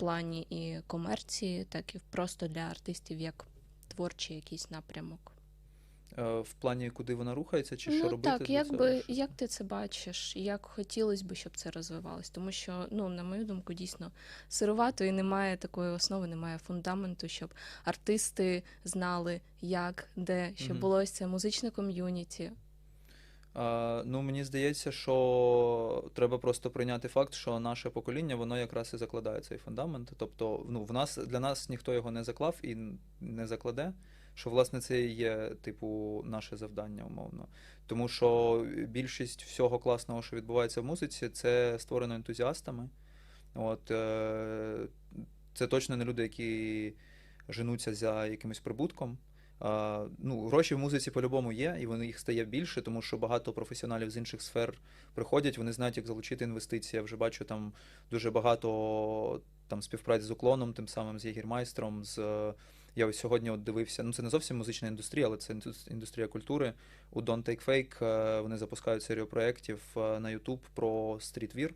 плані і комерції, так і просто для артистів як творчий якийсь напрямок. Е, В плані, куди вона рухається, чи що ну робити? так, як би як ти це бачиш, як хотілося б, щоб це розвивалось? Тому що, ну на мою думку, дійсно сирувато і немає такої основи, немає фундаменту, щоб артисти знали, як, де, щоб Мгм. було ось це музичне ком'юніті. Ну, мені здається, що треба просто прийняти факт, що наше покоління, воно якраз і закладає цей фундамент. Тобто, ну, в нас для нас ніхто його не заклав і не закладе. Що власне це і є, типу, наше завдання, умовно. Тому що більшість всього класного, що відбувається в музиці, це створено ентузіастами. От, е, це точно не люди, які женуться за якимось прибутком. Ну, гроші в музиці по-любому є, і вони їх стає більше, тому що багато професіоналів з інших сфер приходять, вони знають, як залучити інвестиції. Я вже бачу там дуже багато там співпраць з уклоном, тим самим з Єгірмайстром. З я ось сьогодні от дивився. Ну це не зовсім музична індустрія, але це індус- індустрія культури. У Don't Take Fake е, вони запускають серію проєктів е, на YouTube про стрітвір.